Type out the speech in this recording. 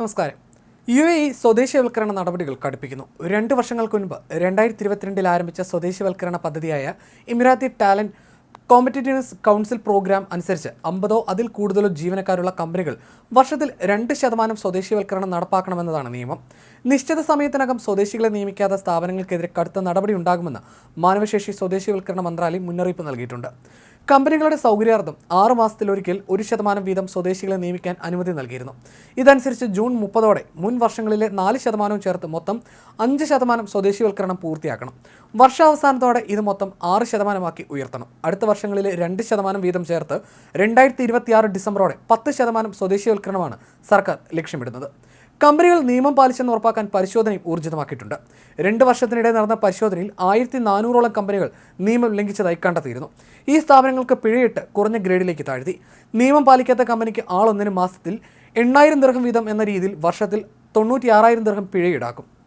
നമസ്കാരം. U A E സ്വദേശിവൽക്കരണ നടപടികൾ കടുപ്പിക്കുന്നു. രണ്ട് വർഷങ്ങൾക്ക് മുൻപ് രണ്ടായിരത്തി ഇരുപത്തിരണ്ടിൽ ആരംഭിച്ച സ്വദേശിവൽക്കരണ പദ്ധതിയായ Emirati talent competitiveness council programme അനുസരിച്ച് അമ്പതോ അതിൽ കൂടുതലോ ജീവനക്കാരുള്ള കമ്പനികൾ വർഷത്തിൽ രണ്ട് ശതമാനം സ്വദേശിവൽക്കരണം നടപ്പാക്കണമെന്നതാണ് നിയമം. നിശ്ചിത സമയത്തിനകം സ്വദേശികളെ നിയമിക്കാത്ത സ്ഥാപനങ്ങൾക്കെതിരെ കടുത്ത നടപടി ഉണ്ടാകുമെന്ന് മാനവശേഷി സ്വദേശിവൽക്കരണ മന്ത്രാലയം മുന്നറിയിപ്പ് നൽകിയിട്ടുണ്ട്. കമ്പനികളുടെ സൗകര്യാർത്ഥം ആറ് മാസത്തിലൊരിക്കൽ ഒരു ശതമാനം വീതം സ്വദേശികളെ നിയമിക്കാൻ അനുമതി നൽകിയിരുന്നു. ഇതനുസരിച്ച് ജൂൺ മുപ്പതോടെ മുൻ വർഷങ്ങളിലെ നാല് ശതമാനവും ചേർത്ത് മൊത്തം അഞ്ച് ശതമാനം സ്വദേശിവൽക്കരണം പൂർത്തിയാക്കണം. വർഷാവസാനത്തോടെ ഇത് മൊത്തം ആറ് ശതമാനമാക്കി ഉയർത്തണം. അടുത്ത വർഷങ്ങളിലെ രണ്ട് ശതമാനം വീതം ചേർത്ത് രണ്ടായിരത്തി ഇരുപത്തിയാറ് ഡിസംബറോടെ പത്ത് ശതമാനം സ്വദേശിവൽക്കരണമാണ് സർക്കാർ ലക്ഷ്യമിടുന്നത്. കമ്പനികൾ നിയമം പാലിച്ചെന്ന് ഉറപ്പാക്കാൻ പരിശോധനയും ഊർജിതമാക്കിയിട്ടുണ്ട്. രണ്ട് വർഷത്തിനിടെ നടന്ന പരിശോധനയിൽ ആയിരത്തി നാനൂറോളം കമ്പനികൾ നിയമം ലംഘിച്ചതായി കണ്ടെത്തിയിരുന്നു. ഈ സ്ഥാപനങ്ങൾക്ക് പിഴയിട്ട് കുറഞ്ഞ ഗ്രേഡിലേക്ക് താഴ്ത്തി. നിയമം പാലിക്കാത്ത കമ്പനിക്ക് ആളൊന്നിന് മാസത്തിൽ എണ്ണായിരം ദീർഘം വീതം എന്ന രീതിയിൽ വർഷത്തിൽ തൊണ്ണൂറ്റിയാറായിരം ദീർഘം പിഴ ഈടാക്കും.